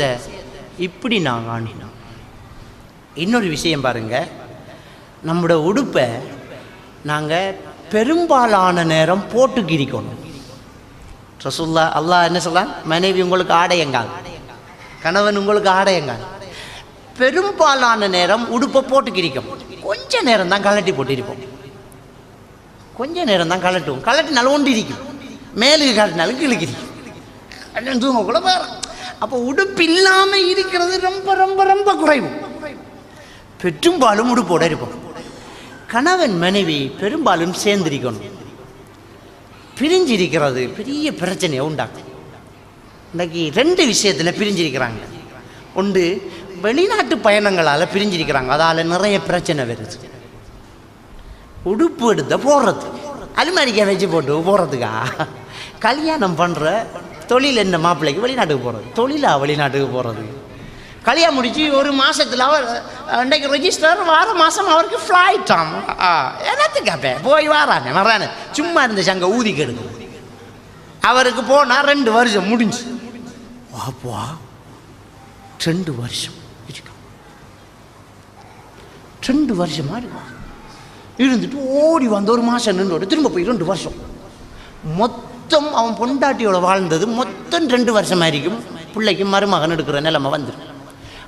விஷயத்தை இப்படி நான் காணினோம் இன்னொரு விஷயம் பாருங்க. நம்மளோட உடுப்பை நாங்கள் பெரும்பாலான நேரம் போட்டு கிரிக்கணும். ரசுல்லா அல்லாஹ் என்ன சொல்லலாம் மனைவி உங்களுக்கு ஆடையங்கால் கணவன் உங்களுக்கு ஆடையங்கால் பெரும்பாலான நேரம் உடுப்பை போட்டு கிரிக்கும். கொஞ்ச நேரம் தான் கலட்டி போட்டிருப்போம். கொஞ்ச நேரம் தான் கலட்டுவோம் கலட்டி நல்ல ஒன்று இருக்கும் மேலுக்கு கலட்டினாலும் கிழக்கிரிக்கும் தூங்க கூட வேற அப்போ உடுப்பு இல்லாமல் இருக்கிறது ரொம்ப ரொம்ப ரொம்ப குறைவு. பெரும்பாலும் உடுப்போட இருக்கும் கணவன் மனைவி பெரும்பாலும் சேர்ந்திருக்கணும். பிரிஞ்சிருக்கிறது பெரிய பிரச்சனையை உண்டாக்கும். இன்னைக்கு ரெண்டு விஷயத்தில் பிரிஞ்சிருக்கிறாங்க. ஒன்று வெளிநாட்டு பயணங்களால் பிரிஞ்சிருக்கிறாங்க. அதால் நிறைய பிரச்சனை வருது. உடுப்பு எடுத்த போடுறது அலுமாரிக்க வச்சு போட்டு போடுறதுக்கா கல்யாணம் பண்ணுற தொழில் என்ன மாப்பிள்ளைக்கு? வெளிநாட்டுக்கு போகிறது தொழிலா வெளிநாட்டுக்கு போகிறது கல்யாணம் முடிச்சு ஒரு மாதத்தில் அவர் இன்றைக்கு ரெஜிஸ்டர் வார மாதம் அவருக்கு ஃப்ளைட் என்னத்து கேட்பேன் போய் வாரானே வரானே. சும்மா இருந்துச்சு சங்க ஊதி கெடுக்கு. அவருக்கு போனால் ரெண்டு வருஷம் முடிஞ்சு. வாப்பா ரெண்டு வருஷம். ரெண்டு வருஷமா இருக்கும் இருந்துட்டு ஓடி வந்து ஒரு மாதம் நின்று திரும்ப போய் ரெண்டு வருஷம். மொத்தம் அவன் பொண்டாட்டியோட வாழ்ந்தது மொத்தம் ரெண்டு வருஷம் இருக்கும் பிள்ளைக்கு மருமகன் எடுக்கிற நிலைமை வந்துடும்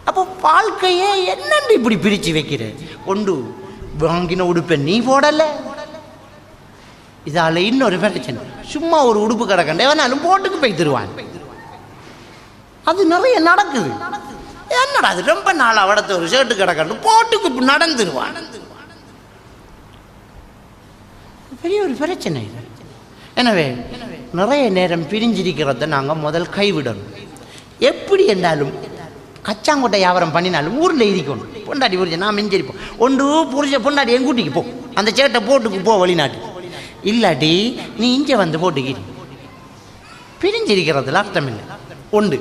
அப்போ வாழ்க்கையே என்னண்டு இப்படி பிரித்து வைக்கிற? கொண்டு வாங்கின உடுப்பை நீ போடலை. இதால் இன்னொரு பிரச்சனை. சும்மா ஒரு உடுப்பு கிடக்கண்டே வேணாலும் போட்டுக்கு போய் தருவான். அது நிறைய நடக்குது. என்னடா அது? ரொம்ப நாள் அவடத்த ஒரு ஷர்ட்டு கிடக்கண்டு போட்டுக்கு நடந்துருவான். பெரிய ஒரு பிரச்சனை இது. எனவே நிறைய நேரம் பிரிஞ்சிருக்கிறத நாங்கள் முதல் கைவிடணும். எப்படி என்றாலும் கச்சாங்கொட்டை வியாபாரம் பண்ணினாலும் ஊரில் இருக்கணும் பொண்டாடி புரிஞ்ச நான் மிஞ்சிருப்போம். ஒன்று புரிஞ்ச பொண்டாடி என் கூட்டிக்கு போ. அந்த சேட்டை போட்டுக்கு போ வெளிநாட்டு. இல்லாட்டி நீ இங்கே வந்து போட்டுக்கிரி பிரிஞ்சிருக்கிறதுல அர்த்தம் இல்லை. உண்டு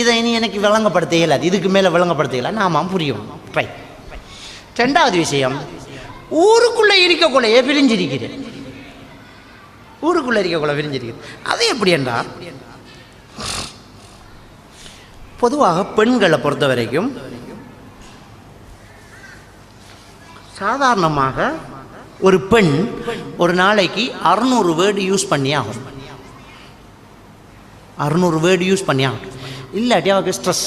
இதை இனி எனக்கு விளங்கப்படுத்த இயலாது. இதுக்கு மேலே விளங்கப்படுத்த இயலாது. நாம புரியும். ட்ரை ரெண்டாவது விஷயம் ஊருக்குள்ளே இருக்கக்குள்ளேயே பிரிஞ்சிருக்கிறேன். ஊருக்குள்ளே இருக்கக்குள்ள விரிஞ்சிருக்குது. அது எப்படி என்றால் பொதுவாக பெண்களை பொறுத்த வரைக்கும் சாதாரணமாக ஒரு பெண் ஒரு நாளைக்கு அறுநூறு வேர்டு யூஸ் பண்ணி ஆகும் அறுநூறு வேர்டு யூஸ் பண்ணி ஆகும் இல்லாட்டி அவருக்கு ஸ்ட்ரெஸ்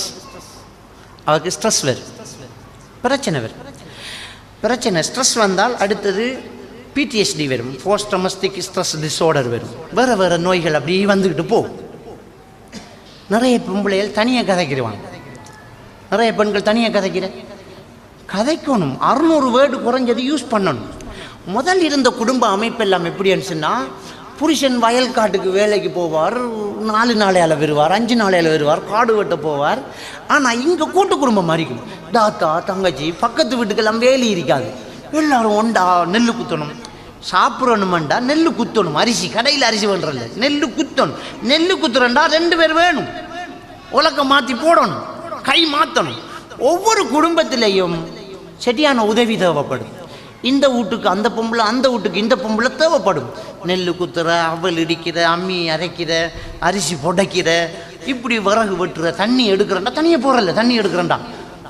அவருக்கு ஸ்ட்ரெஸ் வரும். பிரச்சனை வரும். பிரச்சனை ஸ்ட்ரெஸ் வந்தால் அடுத்தது பிடிஎஸ்டி வரும் போஸ்ட் டொமஸ்டிக் ஸ்ட்ரெஸ் டிஸார்டர் வரும். வேறு வேறு நோய்கள் அப்படியே வந்துக்கிட்டு போகும். நிறைய பொம்பளைகள் தனியாக கதைக்கிறவாங்க நிறைய பெண்கள் தனியாக கதைக்கிற கதைக்கணும். அறுநூறு வேர்டு குறைஞ்சது யூஸ் பண்ணணும். முதல் இருந்த குடும்ப அமைப்பெல்லாம் எப்படின்னு சொன்னால் புருஷன் வயல் காட்டுக்கு வேலைக்கு போவார் நாலு நாளையால் வருவார் அஞ்சு நாளையால் வருவார் காடு வெட்ட போவார். ஆனால் இங்கே கூட்டு குடும்பம் மாதிரி இருக்கும் தாத்தா தங்கச்சி பக்கத்து வீட்டுக்கெல்லாம் வேலி இருக்காது. எல்லாரும் ஒண்டா நெல் குத்தணும். சாப்பிடணுமெண்டா நெல் குத்தணும். அரிசி கடையில் அரிசி பண்ணுறல நெல் குத்தணும். நெல் குத்துறண்டா ரெண்டு பேர் வேணும். உலக்கம் மாற்றி போடணும். கை மாற்றணும் ஒவ்வொரு குடும்பத்திலையும் சரியான உதவி தேவைப்படும். இந்த வீட்டுக்கு அந்த பொம்பளை அந்த வீட்டுக்கு இந்த பொம்பளை தேவைப்படும். நெல் குத்துற அவல் இடிக்கிற அம்மி அரைக்கிற அரிசி புடைக்கிற இப்படி விறகு வெட்டுற தண்ணி எடுக்கிறண்டா தனியாக போகிறல்ல தண்ணி எடுக்கிறண்டா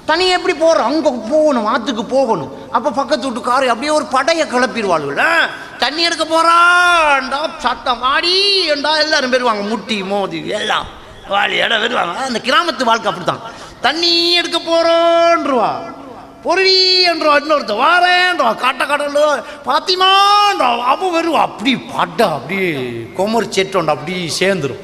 தனியாக எப்படி போகிறோம் அங்கே போகணும் ஆற்றுக்கு போகணும். அப்போ பக்கத்து வீட்டுக்காரு அப்படியே ஒரு படையை கிளப்பிடுவாள்கள். தண்ணி எடுக்க போகிறான்டா சத்தம் என்றா எல்லாரும் பெறுவாங்க முட்டி மோதி எல்லாம். வாளி இடம் வருவாங்க. அந்த கிராமத்து வாழ்க்கை அப்படித்தான். தண்ணி எடுக்க போகிறோன்றவா பொருளி என்றோ இன்னொருத்த வாரேன்றா காட்ட கடலு பாத்திமான்றா அப்போ வருவா. அப்படி பாட்டா அப்படியே கொமர் செட்டோண்டா அப்படி சேர்ந்துரும்.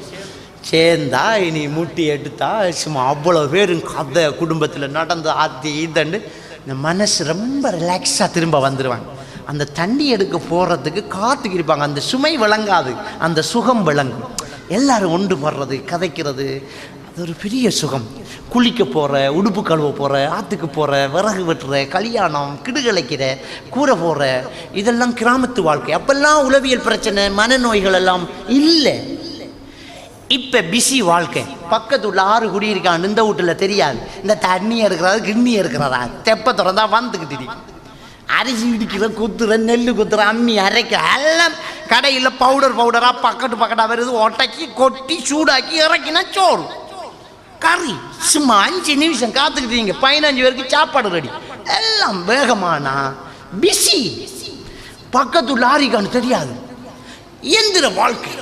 சேர்ந்தா இனி முட்டி எடுத்தா சும்மா அவ்வளோ பேரும் கதை குடும்பத்தில் நடந்து ஆத்தி ஈதண்டு இந்த மனசு ரொம்ப ரிலாக்ஸாக திரும்ப வந்துடுவாங்க அந்த தண்ணி எடுக்க போகிறதுக்கு காத்துக்கு இருப்பாங்க. அந்த சுமை விளங்காது. அந்த சுகம் விளங்கும். எல்லாரும் ஒன்று படுறது கதைக்கிறது. அது ஒரு பெரிய சுகம். குளிக்க போகிற உடுப்பு கழுவ போகிற ஆற்றுக்கு போகிற விறகு வெட்டுற கல்யாணம் கிடுகலைக்கிற கூரை போகிற இதெல்லாம் கிராமத்து வாழ்க்கை. அப்பெல்லாம் உளவியல் பிரச்சனை மனநோய்கள் எல்லாம் இல்லை. இப்போ பிஸி வாழ்க்கை. பக்கத்துள்ள ஆறு குடி இருக்கான் இந்த வீட்டில் தெரியாது. இந்த தண்ணி எடுக்கிறாரு கிண்ணி எடுக்கிறாரா? தெப்ப திறந்தா வந்துக்கிட்டு அரிசி இடிக்கிற குத்துற நெல் குத்துற அம்மி அரைக்க எல்லாம் கடையில் பவுடர் பவுடராக பக்கத்து பக்கட்டாக வருது. ஒட்டக்கி கொட்டி சூடாக்கி இறக்கினா சோறு. கறி சும்மா அஞ்சு நிமிஷம் காத்துக்கிட்டீங்க பதினஞ்சு பேருக்கு சாப்பாடு ரெடி எல்லாம் வேகமானா பிஸி பக்கத்து லாரிக்கான்னு தெரியாது. எந்திர வாழ்க்கை.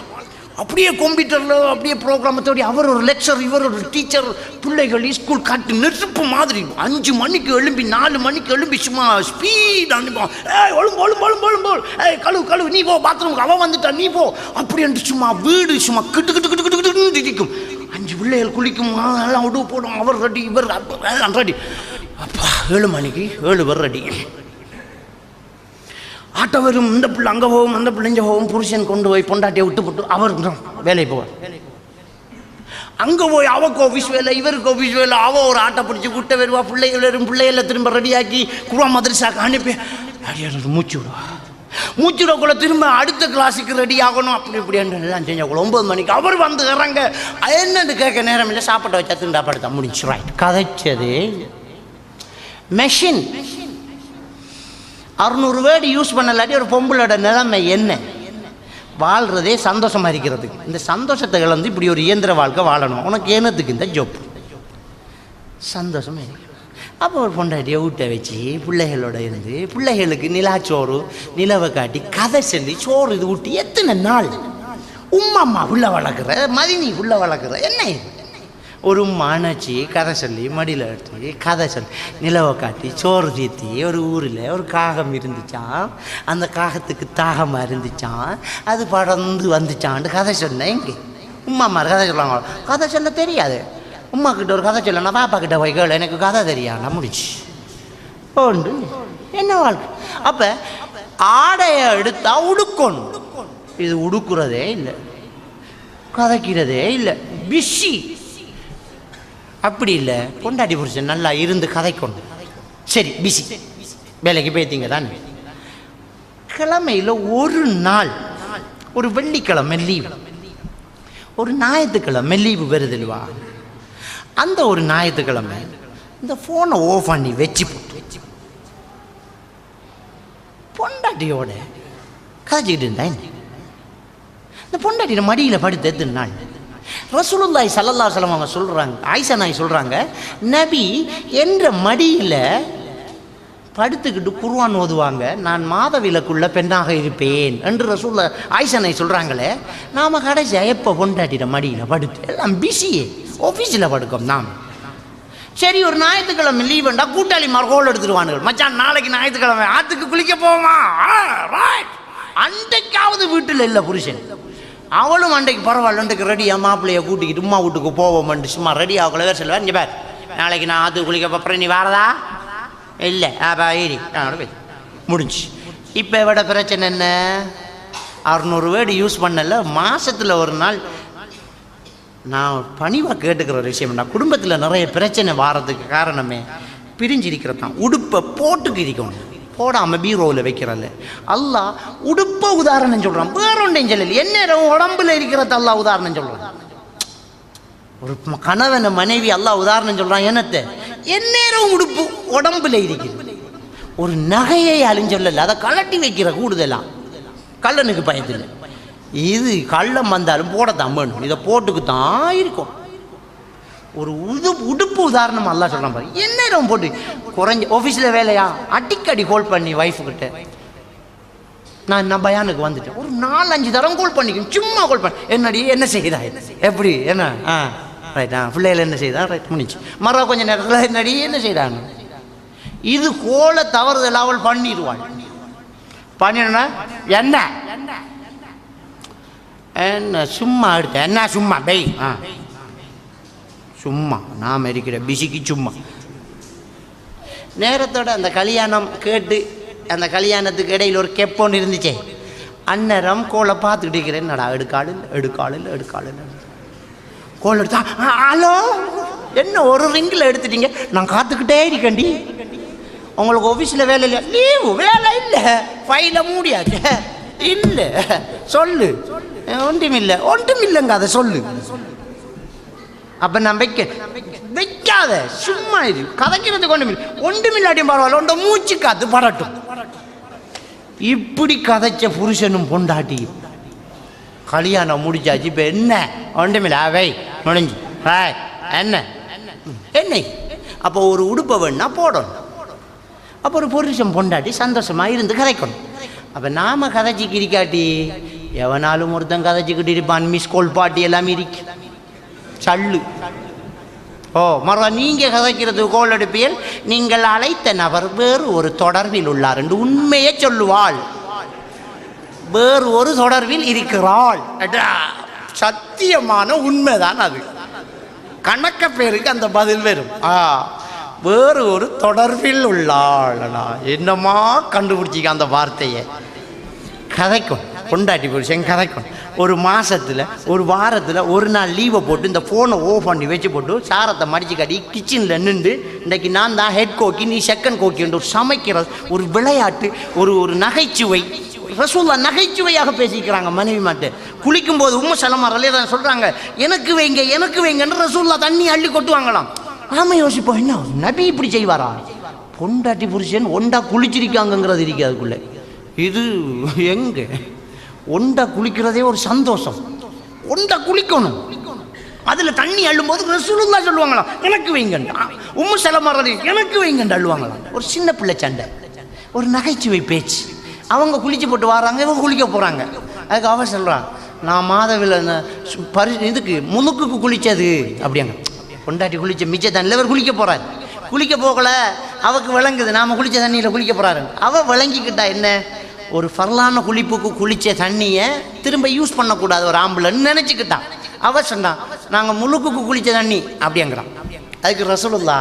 அப்படியே கம்ப்யூட்டரில் அப்படியே ப்ரோக்ராமத்தோடி அவர் ஒரு லெக்சர் இவர் ஒரு டீச்சர் பிள்ளைகள் ஸ்கூல் காட்டு நெருப்பு மாதிரி. அஞ்சு மணிக்கு எழும்பி நாலு மணிக்கு எழும்பி சும்மா ஸ்பீட் அனுப்போம் ஏய் ஒழும்பு ஒழும்பு ஒழும்பு ஒழும்பு ஏய் கழுவு கழுவு நீ போ பாத்ரூமுக்கு அவன் வந்துட்டா நீ போ. அப்படின்ட்டு சும்மா வீடு சும்மா கிட்டு கிட்டு கிட்டு கிட்டு கிட்டு திதிக்கும் அஞ்சு பிள்ளைகள் குளிக்கும் எல்லாம் உடுவு போடும். அவர் ரெடி இவர் ரெடி அப்பா ஏழு மணிக்கு ஏழு பேர் ரெடி ஆட்டோ வரும் இந்த பிள்ளை அங்கே போகும் அந்த பிள்ளைங்க போகும் புருஷன் கொண்டு போய் பொண்டாட்டியை விட்டு போட்டு அவர் வேலைக்கு போவார். அங்கே போய் அவக்கு ஆஃபீஸ் வேலை இவருக்கு ஆஃபீஸ் வேலை அவ ஒரு ஆட்டை பிடிச்சி கூட்ட வருவா பிள்ளைகள் வரும் பிள்ளைகளை திரும்ப ரெடியாக்கி குருவா மதரசாக்கு அனுப்பி அடியாரு மூச்சு விடுவா. மூச்சு விடக்குள்ள திரும்ப அடுத்த கிளாஸுக்கு ரெடி ஆகணும். அப்படி இப்படி எல்லாம் செஞ்சாக்குள்ள ஒன்பது மணிக்கு அவர் வந்து இறங்க என்னன்னு கேட்க நேரம் இல்லை சாப்பாட்டை வச்சா திண்டா படுத்தா முடிச்சு கதைச்சது மெஷின் அறுநூறு வேர்டு யூஸ் பண்ணலாட்டி ஒரு பொம்பளோட நிலைமை என்ன? வாழ்கிறதே சந்தோஷமாக இருக்கிறது இந்த சந்தோஷத்தை இழந்து இப்படி ஒரு இயந்திர வாழ்க்கை வாழணும். உனக்கு என்னத்துக்கு இந்த ஜோப் சந்தோஷமா அப்போ ஒரு பொண்டாட்டியை ஊட்ட வச்சு பிள்ளைகளோட இருந்து பிள்ளைகளுக்கு நிலாச்சோறு நிலவை காட்டி கதை செஞ்சு சோறு இது ஊட்டி எத்தனை நாள்? உம்மா அம்மா உள்ள வளர்க்குற மதினி உள்ள வளர்க்குற என்ன இது? ஒரு மனைச்சி கதை சொல்லி மடியில் எடுத்து கதை சொல்லி நிலவை காட்டி சோறு தீத்தி ஒரு ஊரில் ஒரு காகம் இருந்துச்சான் அந்த காகத்துக்கு தாகமாக இருந்துச்சான் அது படர்ந்து வந்துச்சான்ட்டு கதை சொன்னேன் இங்கே உம்மா மாதிரி கதை சொல்லுவாங்க கதை சொல்ல தெரியாது. உம்மா கிட்ட ஒரு கதை சொல்லணும் பாப்பா கிட்ட போய் கேளு எனக்கு கதை தெரியாண்டா முடிச்சு. உண்டு என்ன வாழ்க்கை? அப்போ ஆடையை எடுத்தா உடுக்கணும். இது உடுக்குறதே இல்லை. கதைக்கிறதே இல்லை. பிஷி. அப்படி இல்லை. பொண்டாட்டி புருஷன் நல்லா இருந்து கதைக்கணும் சரி பிஸி வேலைக்கு போய்த்தீங்க தான்? கிழமையில் ஒரு நாள் ஒரு வெள்ளிக்கிழமை லீவு ஒரு ஞாயிற்றுக்கிழமை லீவு வருதுல்வா அந்த ஒரு ஞாயிற்றுக்கிழமை இந்த ஃபோனை ஓஃப் பண்ணி வச்சு போட்டு. பொண்டாட்டியோட கதைச்சிக்கிட்டு இருந்தா இந்த பொண்டாட்டியோட மடியில் படுத்து எத்தனை நாள்? ரசூலுல்லாய் சல்லல்லா சலம் அவங்க சொல்கிறாங்க ஆயிஷா நாய் சொல்கிறாங்க நபி என்ற மடியில் படுத்துக்கிட்டு குருவான் ஓதுவாங்க. நான் மாதவிலக்குள்ள பெண்ணாக இருப்பேன் என்று ரசூல்ல ஆயிஷனை சொல்கிறாங்களே நாம் கடைசியாக எப்போ பொண்டாட்டிட மடியில் படுத்து எல்லாம் பிஸியே ஆஃபீஸில் படுக்கோம் நாம். சரி ஒரு ஞாயிற்றுக்கிழமை லீவுண்டா கூட்டாளி கோல் எடுத்துருவானுகள் மச்சான் நாளைக்கு ஞாயிற்றுக்கிழமை ஆற்றுக்கு குளிக்க போவோமா? அன்றைக்காவது வீட்டில் இல்லை புருஷன். அவளும் அன்றைக்கு பரவாயில்லன்றைக்கு ரெடியாக மாப்பிள்ளைய கூட்டிக்கிட்டு உமா வீட்டுக்கு போவோம்ட்டு சும்மா ரெடி ஆகல வேறு சொல்லுவார் இங்கே பார். நாளைக்கு நான் அது குளிக்க போகிறேன் நீ வரதா? இல்லை. அப்போ ஏறி. நான் போய். முடிஞ்சு. இப்போ விட பிரச்சனை என்ன? அறுநூறு வேர்டு யூஸ் பண்ணல. மாதத்தில் ஒரு நாள் நான் பணிவாக கேட்டுக்கிற ஒரு விஷயம் நான் குடும்பத்தில் நிறைய பிரச்சனை வாரதுக்கு காரணமே பிரிஞ்சிருக்கிறது தான் உடுப்பை போட்டுக்கு இருக்கணும் போடாமல் பீரோவில் வைக்கிறல்ல அல்லாஹ் உடுப்ப உதாரணம் சொல்கிறான் வேற ஒன்றையும் சொல்லல என்ன உடம்புல இருக்கிறது அல்லாஹ் உதாரணம் சொல்கிறான் ஒரு கணவன் மனைவி அல்லாஹ் உதாரணம் சொல்கிறான் என்னத்தை? எந்நேரம் உடுப்பு உடம்புல இருக்கிறது ஒரு நகையை அழிஞ்சொல்லல அதை கலட்டி வைக்கிற கூடுதலா? கள்ளனுக்கு பயத்தில். இது கள்ளம் வந்தாலும் போடத்தான் வேணும். இதை போட்டுக்கு தான் இருக்கும். ஒரு உது உடுப்பு உதாரணம் அல்லாஹ் சொல்கிறான் பாரு. எந்நேரம் போட்டு குறைஞ்ச ஆஃபீஸில் வேலையா? அடிக்கடி கால் பண்ணி ஒய்ஃபுக்கிட்ட நான் என்ன பயானுக்கு வந்துட்டேன். ஒரு நாலஞ்சு தரம் கால் பண்ணிக்கணும். சும்மா கால் பண்ண. என்னடி என்ன செய்தா? எப்படி என்ன? ஆ ரைட் ஆ பிள்ளைகள் என்ன செய்தா? ரைட் முடிஞ்சு. மறுவா கொஞ்சம் நேரத்தில் என்னடி என்ன செய்தாங்க இது கோல தவறுதல் அவள் பண்ணிடுவாள். பண்ணிடனா என்ன? என்ன சும்மா எடுத்த? என்ன சும்மா? பெய் ஆ. சும்மா. நாம் இருக்கிற பிசிக்கு சும்மா. நேரத்தோட அந்த கல்யாணம் கேட்டு அந்த கல்யாணத்துக்கு இடையில் ஒரு கெப் ஒன்று இருந்துச்சே. அந்நேரம் கோலை பார்த்துக்கிட்டு இருக்கிறேன். என்னடா எடுக்காளில் இல்லை எடுக்காள் கோல் எடுத்தா ஹலோ என்ன ஒரு ரிங்கில் எடுத்துட்டீங்க? நான் காத்துக்கிட்டே இருக்கேன்டி. உங்களுக்கு ஆஃபீஸில் வேலை இல்லை லீவு வேலை இல்லை. ஃபைலை மூடியாச்சு. இல்லை சொல்லு. ஒன்றும் இல்லை ஒன்றும் இல்லைங்க அதை சொல்லு. அப்ப நான் வைக்க வைக்காத சும்மா இது கதைக்கிறதுக்கு ஒன்றும் மில்லாட்டியும் பரவாயில்ல. உண்ட மூச்சு காத்து படட்டும். இப்படி கதைச்ச புருஷனும் பொண்டாட்டியும். கல்யாணம் முடிச்சாச்சு. இப்போ என்ன? ஒன்றுமில்ல. வை முடிஞ்சு. ஆய் என்ன? என்னை? அப்போ ஒரு உடுப்பை வேணா போடணும். அப்போ ஒரு புருஷன் பொண்டாட்டி சந்தோஷமாக இருந்து கதைக்கணும். அப்போ நாம கதைச்சி கிரிக்காட்டி எவனாலும் ஒருத்தன் கதைச்சிக்கிட்டு இருப்பான். மிஸ் கோல் பாட்டி எல்லாம் இருக்கு. சல்லு. ஓ மறுவா நீங்கள் கதைக்கிறது கோல் எடுப்பியல் நீங்கள் அழைத்த நபர் வேறு ஒரு தொடர்பில் உள்ளார் என்று உண்மையை சொல்லுவாள். வேறு ஒரு தொடர்பில் இருக்கிறாள். சத்தியமான உண்மைதான் அது. கணக்க பேருக்கு அந்த பதில் வரும். ஆ வேறு ஒரு தொடர்பில் உள்ளாள். என்னமா கண்டுபிடிச்சிக்க அந்த வார்த்தையை? கதைக்கும் பொண்டாட்டி புருஷன் கதைக்கும் ஒரு மாதத்தில் ஒரு வாரத்தில் ஒரு நாள் லீவை போட்டு இந்த ஃபோனை ஓ பண்ணி வச்சு போட்டு சாரத்தை மடிச்சு காட்டி கிச்சனில் நின்று இன்றைக்கி நான் தான் ஹெட் கோக்கி நீ செகண்ட் கோக்கின்ற ஒரு சமைக்கிற ஒரு விளையாட்டு ஒரு ஒரு நகைச்சுவை. ரசூல்லா நகைச்சுவையாக பேசிக்கிறாங்க மனைவி மாட்டு குளிக்கும் போது உம்ம சலமாரில் தான் சொல்கிறாங்க எனக்கு வைங்க எனக்கு வைங்கன்னு ரசூல்லா தண்ணி அள்ளி கொட்டுவாங்களாம். நாம யோசிப்போம் என்ன நபி இப்படி செய்வாரா? பொண்டாட்டி புருஷன் ஒண்டா குளிச்சிருக்காங்கங்கிறது இருக்கு அதுக்குள்ளே. இது எங்கே? ஒண்டை குளிக்கிறதே ஒரு சந்தோஷம். ஒண்டை குளிக்கணும். அதில் தண்ணி அள்ளும்போது ரசூலுல்லா சொல்லுவாங்களாம் எனக்கு வைங்கண்டா. உம்மு செலமரதி எனக்கு வைங்கண்டா அள்ளுவாங்களாம். ஒரு சின்ன பிள்ளை சண்டை. ஒரு நகைச்சுவை பேச்சு. அவங்க குளிச்சு போட்டு வராங்க இவங்க குளிக்க போகிறாங்க அதுக்கு அவன் சொல்கிறான் நான் மாதவில் பரி இதுக்கு முழுக்குக்கு குளிச்சது. அப்படியாங்க. பொண்டாட்டி குளிச்ச மிச்ச தண்ணியில் இவர் குளிக்க போகிறார் குளிக்க போகல அவக்கு விளங்குது நாம குளிச்ச தண்ணியில் குளிக்க போறாரு அவள் விளங்கிக்கிட்டா என்ன? ஒரு ஃபர்லான குளிப்புக்கு குளித்த தண்ணியை திரும்ப யூஸ் பண்ணக்கூடாது. ஒரு ஆம்பளைன்னு நினச்சிக்கிட்டான். அவர் சொன்னான் நாங்கள் முழுக்குக்கு குளித்த தண்ணி அப்படிங்கிறான் அதுக்கு ரசூலுல்லா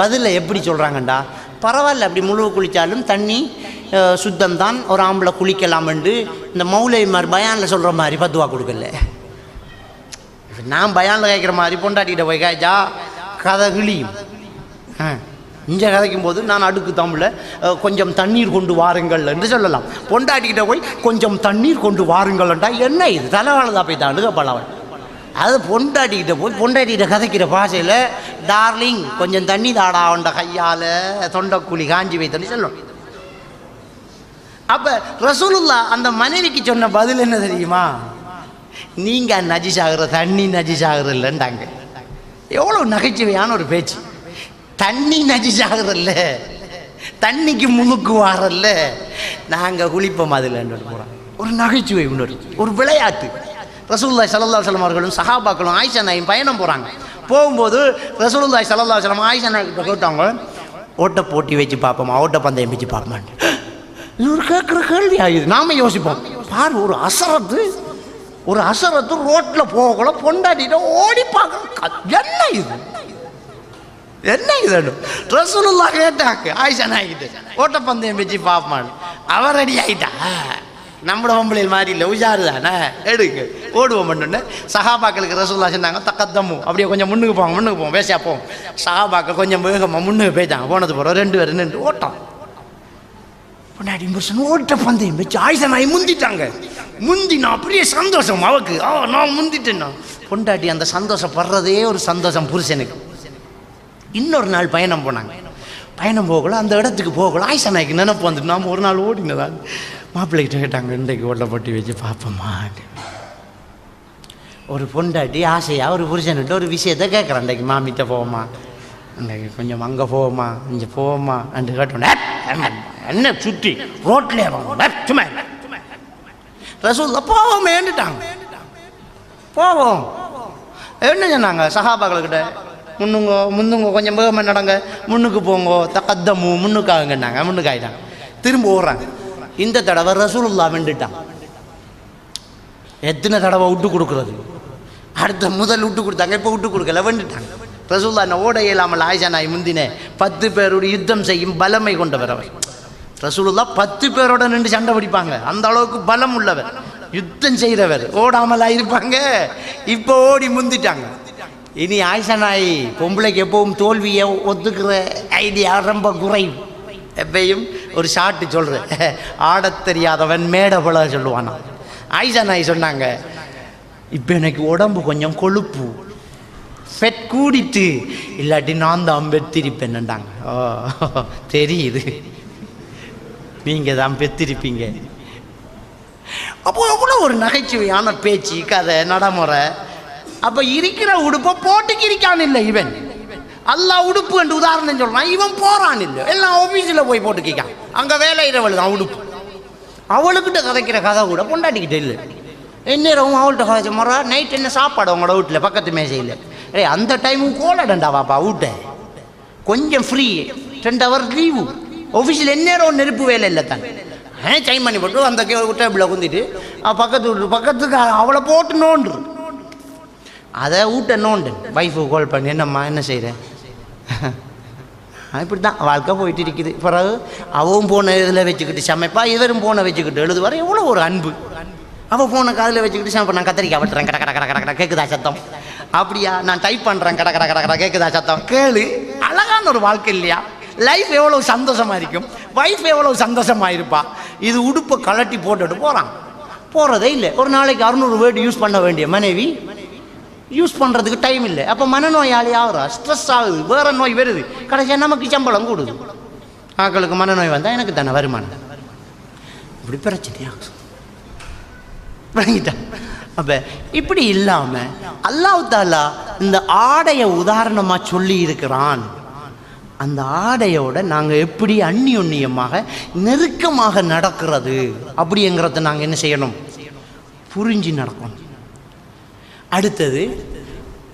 பதிலில் எப்படி சொல்கிறாங்கண்டா பரவாயில்ல அப்படி முழு குளித்தாலும் தண்ணி சுத்தம் தான் ஒரு ஆம்பளை குளிக்கலாம் என்று இந்த மௌலைமார் பயானில் சொல்கிற மாதிரி பத்துவா கொடுக்கல. நான் பயானில் கேட்குற மாதிரி பொண்டாட்டிகிட்ட போய் காய்ச்சா கதை கிளியும் இங்கே கதைக்கும் போது நான் அடுக்கு தமிழில் கொஞ்சம் தண்ணீர் கொண்டு வாருங்கள் என்று சொல்லலாம். பொண்டாட்டிக்கிட்ட போய் கொஞ்சம் தண்ணீர் கொண்டு வாருங்கள்ன்றா என்ன இது? தலைவாழதா போய் தான் அழுகப்படவன் அது பொண்டாட்டிக்கிட்ட போய் பொண்டாட்டிகிட்ட கதைக்கிற பாஷையில் டார்லிங் கொஞ்சம் தண்ணி தாடா அவன்ட கையால் தொண்டைக்குழி காஞ்சி வைத்தன்னு சொல்லணும் அப்போ ரசூலுல்லா அந்த மனைவிக்கு சொன்ன பதில் என்ன தெரியுமா? நீங்கள் நஜிஸ் ஆகிற தண்ணி நஜிஸ் ஆகிற இல்லைன்றாங்க எவ்வளோ நகைச்சுவையான ஒரு பேச்சு. தண்ணி நஜிசாகுறல்ல தண்ணிக்கு முழுக்கு வாரல்ல. நாங்கள் குளிப்போம் அதில் போகிறோம் ஒரு நகைச்சுவை இன்னொரு. ஒரு விளையாட்டு. ரசூல்லாய் சல்லல்லா சலம் அவர்களும் சஹாபாக்களும் ஆயிஷா நாயும் பயணம் போகிறாங்க போகும்போது ரசூலுல்லாய் சல்லல்லா சலம் ஆயிஷா நாய்கிட்ட கேட்டாங்க ஓட்ட போட்டி வச்சு பார்ப்போமா? ஓட்ட பந்தயம் வச்சு பார்ப்போமான்னு இவர் கேட்குற கேள்வி ஆகுது நாம யோசிப்போம். பாரு ஒரு அசரத்து ஒரு அசரத்து ரோட்டில் போகல பொண்டாட்டிட்டு ஓடி பார்க்க என்ன இது? என்ன இது ரசூலுல்லா கேட்டாக்கு ஆயிஷா நாய்கிட்ட ஓட்டப்பந்தயம் வச்சு பார்ப்பான் அவர் ரெடி ஆயிட்டா நம்மளோட பொம்பளையில் மாதிரி இல்லை உஷாரு தானே எடுக்கு ஓடுவோம் பண்ணுன்னு சகாபாக்களுக்கு ரசூல்லா சொன்னாங்க தக்கத்தம்மு அப்படியே கொஞ்சம் முன்னுக்கு போவோம் முன்னுக்கு போவோம் பேசியா போவோம் சகாபாக்கள் கொஞ்சம் வேகமாக முன்னுக்கு போயிட்டாங்க போனது போகிறோம் ரெண்டு பேரும் நின்று ஓட்டம் பொண்டாடி புருஷன் ஓட்ட பந்தயம் வச்சு ஆயிஷா நாய் முந்திட்டாங்க முந்தினா அப்படியே பெரிய சந்தோஷம் அவக்கு ஆ நான் முந்திட்டேன்னா பொண்டாட்டி அந்த சந்தோஷப்படுறதே ஒரு சந்தோஷம் புருஷனுக்கு இன்னொரு நாள் பயணம் போனாங்க. பயணம் போகல அந்த இடத்துக்கு போகல. ஆயிஷா நாய்க்கு நினப்பு வந்துட்டு நாம் ஒரு நாள் ஓடினதால் மாப்பிள்ளைகிட்ட கேட்டாங்க இன்றைக்கு ஓட்டப்பட்டி வச்சு பார்ப்போமா ஒரு பொண்டாட்டி ஆசையாக ஒரு புருஷன்கிட்ட ஒரு விஷயத்த கேட்குறான் இன்றைக்கு மாமிட்ட போவோமா இன்றைக்கு கொஞ்சம் அங்கே போவோமா இங்கே போவோமா என்று கேட்டோன்னே என்ன சுற்றி ரோட்லேயே சும்மா இரு. போவோம் போவோமேன்னுட்டாங்க. போவோம். என்ன சொன்னாங்க சஹாபாக்கள்கிட்ட முன்னுங்க முந்துங்க கொஞ்சம் வேகமாக நடங்க. முன்னுக்கு போங்க. தக்கத்தம்மு முன்னுக்காகங்கன்னாங்க முன்னுக்கு ஆயிட்டாங்க திரும்ப ஓடுறாங்க. இந்த தடவை ரசூலுல்லா வெண்டுட்டான் எத்தனை தடவை விட்டு கொடுக்குறது? அடுத்த முதல் விட்டு கொடுத்தாங்க இப்போ விட்டு கொடுக்கல வெண்டுட்டாங்க ரசூல்லா என்ன ஓட இயலாமல் ஆயிஷா நாய் முந்தினே பத்து பேரோடு யுத்தம் செய்யும் பலமை கொண்டவர் அவர். ரசூலுல்லா பத்து பேரோட நின்று சண்டை பிடிப்பாங்க. அந்த அளவுக்கு பலம் உள்ளவர். யுத்தம் செய்கிறவர் ஓடாமலாக இருப்பாங்க. இப்போ ஓடி முந்திட்டாங்க. இனி ஆயிஷா நாய் பொம்பளைக்கு எப்பவும் தோல்வியை ஒத்துக்கிற ஐடியா ரொம்ப குறைவு. எப்பயும் ஒரு ஷார்ட்டு சொல்கிறேன் ஆடத் தெரியாதவன் மேடை போல சொல்லுவானா ஆயிஷா நாய் சொன்னாங்க இப்போ எனக்கு உடம்பு கொஞ்சம் கொழுப்பு. ஃபெட் கூடிட்டு இல்லாட்டி நான் தான் பெத்திருப்பேன்னுட்டாங்க ஓ தெரியுது. நீங்கள் தான் பெத்திருப்பீங்க. அப்போ அவ்வளோ ஒரு நகைச்சுவையான பேச்சு கதை நடைமுறை. அப்போ இருக்கிற உடுப்பை போட்டுக்கு இருக்கான் இல்லை இவன். அல்லா உடுப்பு என்று உதாரணம் சொல்றான். இவன் போறான் இல்லை. எல்லாம் ஆஃபீஸில் போய் போட்டு கேட்கான் அங்கே வேலையிறவள் தான் உடுப்பு. அவளுக்கிட்ட கதைக்கிற கதை கூட பொண்டாட்டிக்கிட்ட இல்லை. எந்நேரம் அவள்கிட்ட கதைச்ச முறை நைட் என்ன சாப்பாடு உங்களோட வீட்டில்? பக்கத்து மேசையில். ஏய் அந்த டைமும் கோலடண்டா வாப்பா வீட்ட. கொஞ்சம் ஃப்ரீ ரெண்டு ஹவர் லீவு ஆஃபீஸில் எந்நேரம் நெருப்பு வேலை இல்லை தான். டைம் பண்ணி போட்டு அந்த டேபிளில் குந்திட்டு பக்கத்து வீட்டு பக்கத்துக்கு அவளை போட்டு நோண்டு அதை ஊட்ட நோண்டு. வைஃபு கால் பண்ணி என்னம்மா என்ன செய்கிறேன் இப்படி தான் வாழ்க்கை போயிட்டு இருக்குது. பிறகு அவவும் போன இதில் வச்சுக்கிட்டு சமைப்பா இவரும் போனை வச்சுக்கிட்டு எழுதுவார். எவ்வளோ ஒரு அன்பு. அவள் போனை காதில் வச்சுக்கிட்டு சமைப்பா நான் கத்திரிக்காய் வெட்டுறேன். கட கட கட கட கட கேட்குதா சத்தம்? அப்படியா நான் டைப் பண்ணுறேன் கட கட கட கட கேட்குதா சத்தம்? கேளு. அழகான ஒரு வாழ்க்கை இல்லையா? லைஃப் எவ்வளோ சந்தோஷமா இருக்கும். வைஃப் எவ்வளோ சந்தோஷமா இருப்பா? இது உடுப்பை கலட்டி போட்டுட்டு போகிறான் போகிறதே இல்லை. ஒரு நாளைக்கு அறுநூறு வேர்டு யூஸ் பண்ண வேண்டிய மனைவி யூஸ் பண்ணுறதுக்கு டைம் இல்லை. அப்போ மனநோயாளி ஆகுறா ஸ்ட்ரெஸ் ஆகுது வேறு நோய் வருது. கடைசியாக நமக்கு சம்பளம் கூடுது. ஆக்களுக்கு மனநோய் வந்தால் எனக்கு தானே வருமானம்? இப்படி பிரச்சனையாகும் விளங்கிட்டேன் அப்போ இப்படி இல்லாமல் அல்லாஹ் தாலா இந்த ஆடையை உதாரணமாக சொல்லி இருக்கிறான். அந்த ஆடையோட நாங்கள் எப்படி அந்நியுன்னியமாக நெருக்கமாக நடக்கிறது அப்படிங்கிறத நாங்கள் என்ன செய்யணும்? புரிஞ்சு நடக்கணும். அடுத்தது